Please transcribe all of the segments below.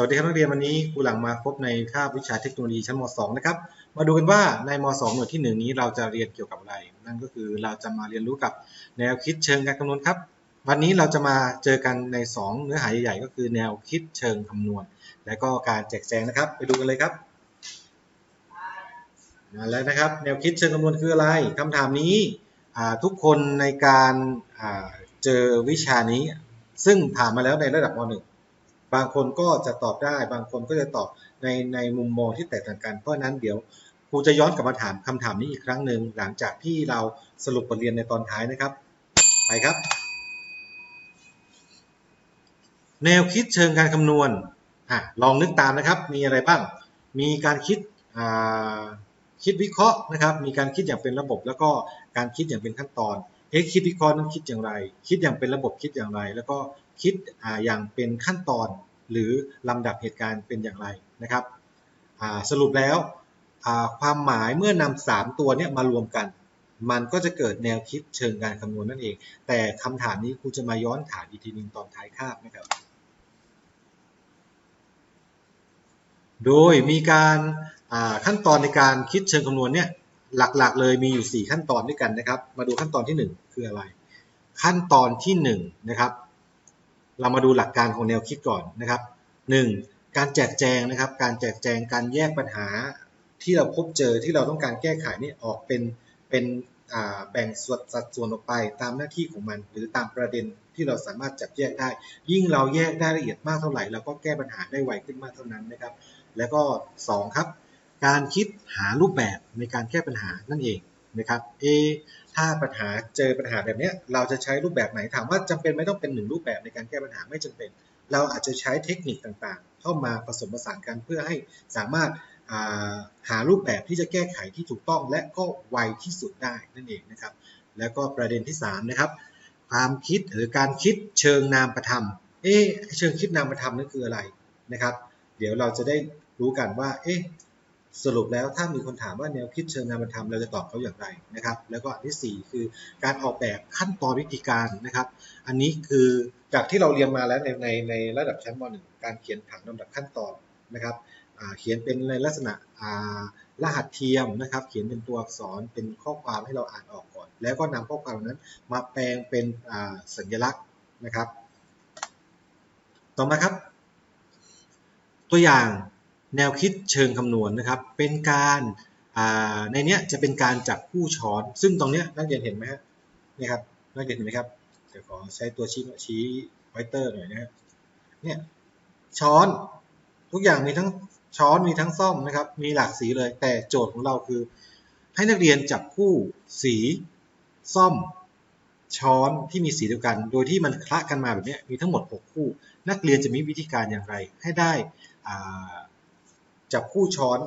สวัสดีครับนักเรียนวันนี้ครูหลังมาพบในคาบวิชาเทคโนโลยีชั้นม .2 นะครับ มาดูกันว่าในม .2 หน่วยที่ 1 นี้เราจะเรียนเกี่ยวกับอะไร นั่นก็คือเราจะมาเรียนรู้กับแนวคิดเชิงการคำนวณครับ วันนี้เราจะมาเจอกันใน 2 เนื้อหาใหญ่ๆก็คือแนวคิดเชิงคำนวณ และก็การแจกแจงนะครับ ไปดูกันเลยครับ มาแล้วนะครับ แนวคิดเชิงคำนวณคืออะไรคำถามนี้ทุกคนในการเจอวิชานี้ ซึ่งถามมาแล้วในระดับม .1 บางคนก็จะตอบได้ บางคนก็จะตอบในในมุมมองที่แตกต่างกัน เพราะนั้นเดี๋ยวครูจะย้อนกลับมาถามคำถามนี้อีกครั้งหนึ่งหลังจากที่เราสรุปบทเรียนในตอนท้ายนะครับ ไปครับ แนวคิดเชิงการคำนวณอลองนึกตามนะครับ มีอะไรบ้าง มีการคิดคิดวิเคราะห์นะครับ มีการคิดอย่างเป็นระบบ แล้วก็การคิดอย่างเป็นขั้นตอนเอ๊ะคิดวิเคราะห์นั้นคิดอย่างไร คิดอย่างเป็นระบบคิดอย่างไร แล้วก็คิดออย่างเป็นขั้นตอน หรือลำดับเหตุการณ์เป็นอย่างไรนะครับสรุปแล้วความหมายเมื่อนำสามตัวนี้มารวมกัน มันก็จะเกิดแนวคิดเชิงการคำนวณนั่นเอง แต่คำถามนี้ครูจะมาย้อนถามอีกทีนึงตอนท้ายคาบนะครับ โดยมีการขั้นตอนในการคิดเชิงคำนวณเนี่ยหลักๆเลยมีอยู่ 4 ขั้นตอนด้วยกันนะครับ มาดูขั้นตอนที่ 1 คืออะไร ขั้นตอนที่1นะครับ เรามาดูหลักการของแนวคิดก่อนนะครับ 1. การแจกแจงนะครับ การแจกแจงการแยกปัญหาที่เราพบเจอที่เราต้องการแก้ไขนี่ออกเป็นเป็นแบ่งส่วนสัดส่วนออกไปตามหน้าที่ของมัน หรือตามประเด็นที่เราสามารถจับแยกได้ ยิ่งเราแยกได้ละเอียดมากเท่าไหร่เราก็แก้ปัญหาได้ไวขึ้นมากเท่านั้นนะครับ แล้วก็ 2 ครับ การคิดหารูปแบบในการแก้ปัญหานั่นเอง นะครับเอถ้าปัญหาเจอปัญหาแบบนี้เราจะใช้รูปแบบไหนถามว่าจำเป็นไม่ต้องเป็นหนึ่งรูปแบบในการแก้ปัญหาไม่จำเป็น เราอาจจะใช้เทคนิคต่างๆ เข้ามาผสมผสานกันเพื่อให้สามารถหารูปแบบที่จะแก้ไขที่ถูกต้องและก็ไวที่สุดได้นั่นเองนะครับ แล้วก็ประเด็นที่3นะครับความคิดหรือการคิดเชิงนามประธรรม เอ๊เชิงคิดนามประธรรมนั่นคืออะไรนะครับ เดี๋ยวเราจะได้รู้กันว่า เอ๊ สรุปแล้วถ้ามีคนถามว่าแนวคิดเชิงนามธรรมเราจะตอบเขาอย่างไรนะครับ แล้วก็อันที่ 4 คือการออกแบบขั้นตอนวิธีการนะครับ อันนี้คือจากที่เราเรียนมาแล้วในในในระดับชั้นม .1 การเขียนผังลำดับขั้นตอนนะครับเขียนเป็นในลักษณะรหัสเทียมนะครับ เขียนเป็นตัวอักษรเป็นข้อความให้เราอ่านออกก่อน แล้วก็นำข้อความนั้นมาแปลงเป็นสัญลักษณ์นะครับ ต่อมาครับ ตัวอย่าง แนวคิดเชิงคำนวณนนะครับ เป็นการในนี้จะเป็นการจับคู่ช้อน ซึ่งตรงนี้นักเรียนเห็นไหมครับนี่ครับนักเรียนเห็นไหมครับเดี๋ยวขอใช้ตัวชี้ชี้ไวเตอร์หน่อยนะครับเนี่ยช้อนทุกอย่างมีทั้งช้อนมีทั้งซ่อมนะครับ มีหลากสีเลย แต่โจทย์ของเราคือ ให้นักเรียนจับคู่สีซ่อมช้อนที่มีสีเดียวกัน โดยที่มันคละกันมาแบบนี้มีทั้งหมด 6 คู่ นักเรียนจะมีวิธีการอย่างไร ให้ได้อ่า จับคู่ช้อน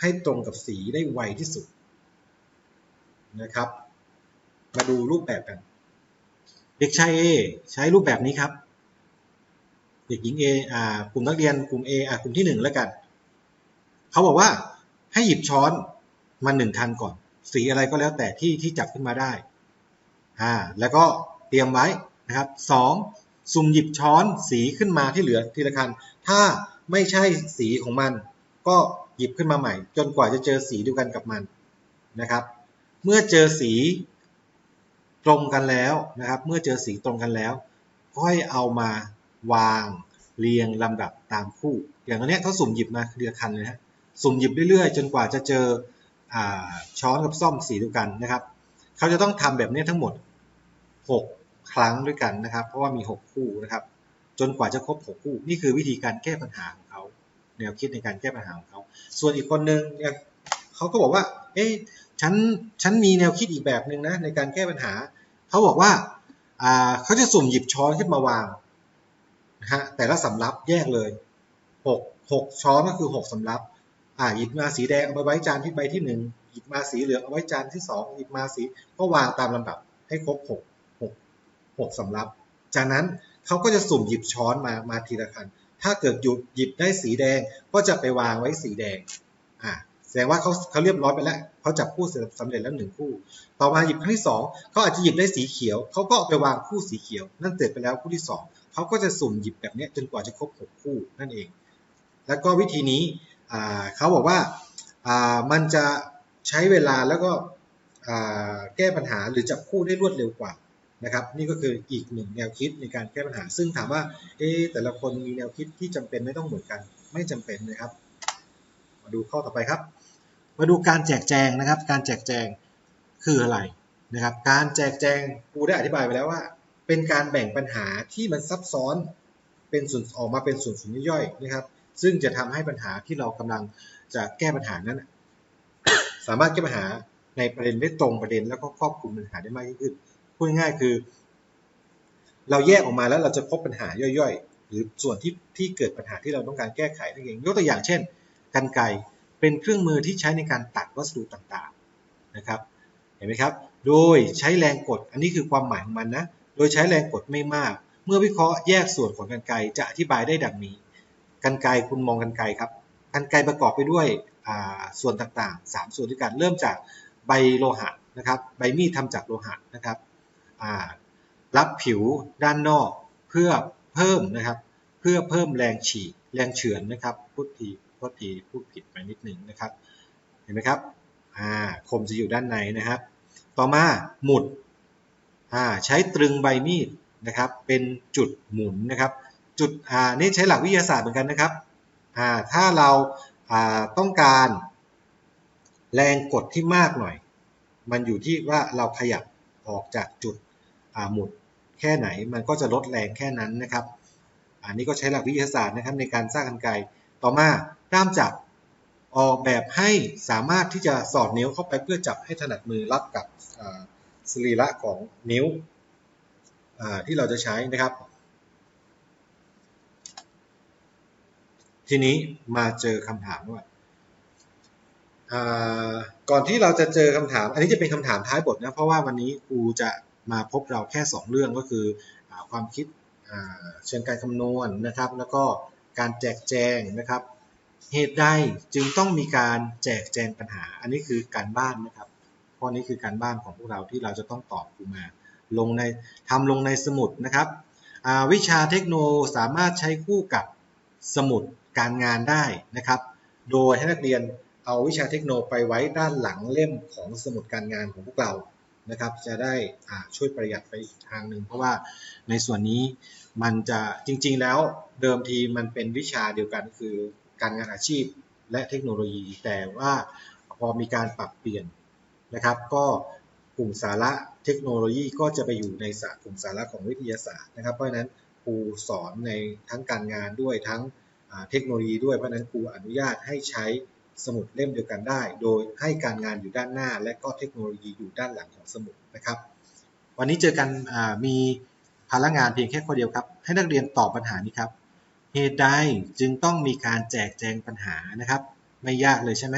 ให้ตรงกับสีได้ไวที่สุดนะครับ มาดูรูปแบบกัน เด็กชาย A ใช้รูปแบบนี้ครับ เด็กหญิง A อ่ากลุ่มนักเรียนกลุ่ม A อ่ากลุ่มที่ 1 แล้วกัน เขาบอกว่าให้หยิบช้อนมาหนึ่งคันก่อน สีอะไรก็แล้วแต่ที่ที่จับขึ้นมาได้อ่าแล้วก็เตรียมไว้นะครับสองสุ่มหยิบช้อนสีขึ้นมาที่เหลือทีละคัน ถ้า ไม่ใช่สีของมัน ก็หยิบขึ้นมาใหม่ จนกว่าจะเจอสีเดียวกันกับมันนะครับ เมื่อเจอสีตรงกันแล้วนะครับ เมื่อเจอสีตรงกันแล้ว ค่อยเอามาวางเรียงลำดับตามคู่ อย่างนี้เขาสุ่มหยิบมาเรียคันเลยฮะสุ่มหยิบเรื่อยๆ จนกว่าจะเจออช้อนกับซ่อมสีเดียวกันนะครับเขาจะต้องทำแบบนี้ทั้งหมด 6 ครั้งด้วยกันนะครับ เพราะว่ามี 6 คู่นะครับ จนกว่าจะครบ6คู่ นี่คือวิธีการแก้ปัญหาของเขาแนวคิดในการแก้ปัญหาของเขา ส่วนอีกคนนึงเนี่ยเขาก็บอกว่า เอ๊ะฉันฉันมีแนวคิดอีกแบบหนึ่งนะในการแก้ปัญหา เขาบอกว่าอ่าเขาจะสุ่มหยิบช้อนขึ้นมาวางนะฮะแต่ละสำรับแยกเลยหกหกช้อนก็คือหกสำรับอ่าหยิบมาสีแดงเอาไปไว้จานที่ใบที่หนึ่งหยิบมาสีเหลืองเอาไว้จานที่สองหยิบมาสีก็วางตามลำดับให้ครบหกหกหกสำรับ จากนั้น เขาก็จะสุ่มหยิบช้อนมามาทีละคัน ถ้าเกิดหยุดหยิบได้สีแดงก็จะไปวางไว้สีแดงอ่าแสดงว่าเขาเขาเรียบร้อยไปแล้วเขาจับคู่สำเร็จแล้วหนึ่งคู่ ต่อมาหยิบครั้งที่สองเขาอาจจะหยิบได้สีเขียวเขาก็ไปวางคู่สีเขียว นั่นเสร็จไปแล้วคู่ที่สองเขาก็จะสุ่มหยิบแบบนี้จนกว่าจะครบ6คู่นั่นเอง แล้วก็วิธีนี้อ่าเขาบอกว่าอ่ามันจะใช้เวลาแล้วก็อ่าแก้ปัญหาหรือจับคู่ได้รวดเร็วกว่า นะครับนี่ก็คืออีกหนึ่งแนวคิดในการแก้ปัญหา ซึ่งถามว่าเอ๊แต่ละคนมีแนวคิดที่จำเป็นไม่ต้องเหมือนกัน ไม่จำเป็นนะครับ มาดูข้อต่อไปครับ มาดูการแจกแจงนะครับ การแจกแจงคืออะไรนะครับ การแจกแจงครูได้อธิบายไปแล้วว่า เป็นการแบ่งปัญหาที่มันซับซ้อนเป็นส่วนออกมาเป็นส่วนส่วนย่อยๆนะครับ ซึ่งจะทำให้ปัญหาที่เรากำลังจะแก้ปัญหานั้น สามารถแก้ปัญหาในประเด็นได้ตรงประเด็นแล้วก็ครอบคลุมปัญหาได้มากยิ่งขึ้น พูดง่ายคือ เราแยกออกมาแล้วเราจะพบปัญหาย่อยๆ หรือส่วนที่ที่เกิดปัญหาที่เราต้องการแก้ไขนั่นเองยกตัวอย่างเช่นกรรไกรเป็นเครื่องมือที่ใช้ในการตัดวัสดุต่างๆนะครับ เห็นไหมครับ โดยใช้แรงกด อันนี้คือความหมายของมันนะ โดยใช้แรงกดไม่มาก เมื่อวิเคราะห์แยกส่วนของกรรไกรจะอธิบายได้ดังนี้กรรไกรคุณมองกรรไกรครับกรรไกรประกอบไปด้วยส่วนต่างๆ 3 ส่วนด้วยกัน เริ่มจากใบโลหะนะครับ ใบมีดทำจากโลหะนะครับ รับผิวด้านนอกเพื่อเพิ่มนะครับ เพื่อเพิ่มแรงฉีกแรงเฉือนนะครับพูดทีพูดทีพูดผิดไปนิดหนึ่งนะครับ เห็นไหมครับอ่าคมจะอยู่ด้านในนะครับ ต่อมาหมุดใช้ตรึงใบมีดนะครับ เป็นจุดหมุนนะครับ จุดนี่ใช้หลักวิทยาศาสตร์เหมือนกันนะครับถ้าเราาต้องการแรงกดที่มากหน่อย มันอยู่ที่ว่าเราขยับออกจากจุด หมุดแค่ไหนมันก็จะลดแรงแค่นั้นนะครับ อันนี้ก็ใช้หลักวิทยาศาสตร์นะครับในการสร้างกันไกต่อมาด้ามจับออกแบบให้สามารถที่จะสอดนิ้วเข้าไปเพื่อจับให้ถนัดมือรับกับสรีระของนิ้วที่เราจะใช้นะครับ ทีนี้มาเจอคำถามว่าก่อนที่เราจะเจอคำถาม อันนี้จะเป็นคำถามท้ายบทนะเพราะว่าวันนี้ครูจะ มาพบเราแค่ 2 เรื่องก็คืออความคิดเชิงการคำนวณนะครับ แล้วก็การแจกแจงนะครับ เหตุใดจึงต้องมีการแจกแจงปัญหา อันนี้คือการบ้านนะครับข้อนี้คือการบ้านของพวกเราที่เราจะต้องตอบครูมาลงในทำลงในสมุดนะครับวิชาเทคโนสามารถใช้คู่กับสมุดการงานได้นะครับ โดยให้นักเรียนเอาวิชาเทคโนไปไว้ด้านหลังเล่มของสมุดการงานของพวกเรา นะครับ จะได้ช่วยประหยัดไปอีกทางหนึ่งเพราะว่าในส่วนนี้มันจะจริงๆแล้วเดิมทีมันเป็นวิชาเดียวกันคือการงานอาชีพและเทคโนโลยี แต่ว่าพอมีการปรับเปลี่ยนนะครับ ก็กลุ่มสาระเทคโนโลยีก็จะไปอยู่ในสกลุ่มสาระของวิทยาศาสตร์นะครับ เพราะฉะนั้นครูสอนในทั้งการงานด้วยทั้งเทคโนโลยีด้วยเพราะฉะนั้นครูอนุญาตให้ใช้ สมุดเล่มเดียวกันได้ โดยให้การงานอยู่ด้านหน้า และก็เทคโนโลยีอยู่ด้านหลังของสมุดนะครับ วันนี้เจอกันมีภาระงานเพียงแค่ข้อเดียวครับ ให้นักเรียนตอบปัญหานี้ครับ เหตุใดจึงต้องมีการแจกแจงปัญหานะครับ ไม่ยากเลยใช่ไหม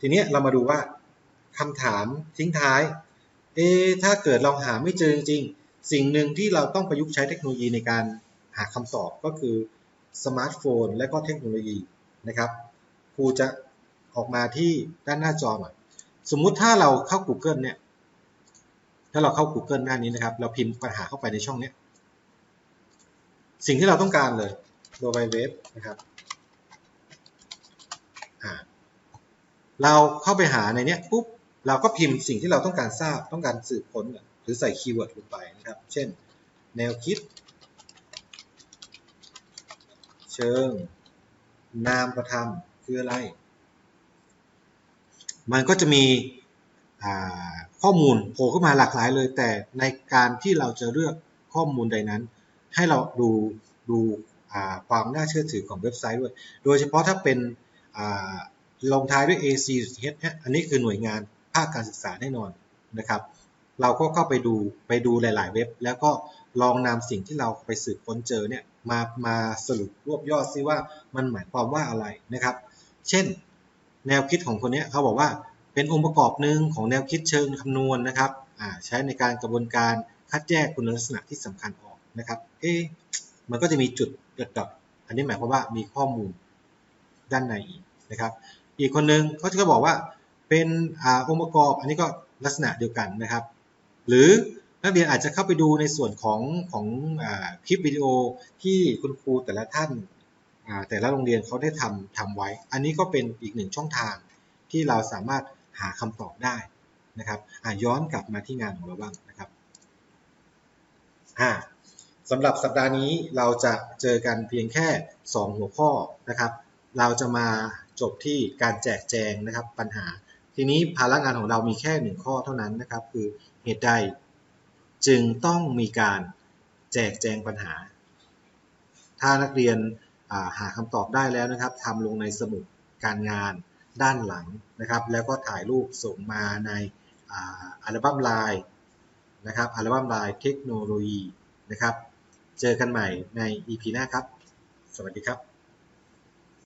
ทีนี้เรามาดูว่าคำถามทิ้งท้ายเอถ้าเกิดเราหาไม่เจอจริงสิ่งหนึ่งที่เราต้องประยุกต์ใช้เทคโนโลยีในการหาคำตอบก็คือสมาร์ทโฟนและก็เทคโนโลยีนะครับครูจะ ออกมาที่ด้านหน้าจอหน่อย สมมุติถ้าเราเข้า Google เนี่ย ถ้าเราเข้า Google หน้านี้นะครับ เราพิมพ์ปัญหาเข้าไปในช่องนี้ สิ่งที่เราต้องการเลยโดยเว็บนะครับเราเข้าไปหาในนี้ปุ๊บเราก็พิมพ์สิ่งที่เราต้องการทราบต้องการสืบค้นหรือใส่คีย์เวิร์ดลงไปนะครับ เช่น แนวคิด เชิง นามประธรรมคืออะไร มันก็จะมีข้อมูลโผล่ขึ้นมาหลากหลายเลย แต่ในการที่เราจะเลือกข้อมูลใดนั้น ให้เราดูดูความน่าเชื่อถือของเว็บไซต์ด้วย โดยเฉพาะถ้าเป็นลงท้ายด้วย AC อันนี้คือหน่วยงานภาคการศึกษาแน่นอนนะครับ เราก็เข้าไปดูไปดูหลาย ๆ เว็บ แล้วก็ลองนำสิ่งที่เราไปสืบค้นเจอเนี่ยมามาสรุปรวบยอดซิว่ามันหมายความว่าอะไรนะครับ เช่น แนวคิดของคนนี้เขาบอกว่าเป็นองค์ประกอบหนึ่งของแนวคิดเชิงคำนวณนนะครับใช้ในการกระบวนการคัดแยกคุณลักษณะที่สำคัญออกนะครับ เอ๊มันก็จะมีจุดเกิดดับอันนี้หมายความว่ามีข้อมูลด้านในอีกนะครับ อีกคนนึงเขาจะบอกว่าเป็นอองค์ประกอบ อันนี้ก็ลักษณะเดียวกันนะครับ หรือนักเรียนอาจจะเข้าไปดูในส่วนของของอาคลิปวิดีโอที่คุณครูแต่ละท่าน แต่ละโรงเรียนเขาได้ทำทำไว้ อันนี้ก็เป็นอีกหนึ่งช่องทางที่เราสามารถหาคำตอบได้นะครับย้อนกลับมาที่งานของเราบ้างนะครับอ่าสำหรับสัปดาห์นี้เราจะเจอกันเพียงแค่ 2 หัวข้อนะครับ เราจะมาจบที่การแจกแจงนะครับปัญหา ทีนี้ภาระงานของเรามีแค่หนึ่งข้อเท่านั้นนะครับ คือเหตุใดจึงต้องมีการแจกแจงปัญหา ถ้านักเรียน หาคำตอบได้แล้วนะครับทำลงในสมุดการงานด้านหลังนะครับ แล้วก็ถ่ายรูปส่งมาในอัลบั้มไลน์นะครับอัลบั้มไลน์เทคโนโลยีนะครับ เจอกันใหม่ใน EP หน้าครับ สวัสดีครับ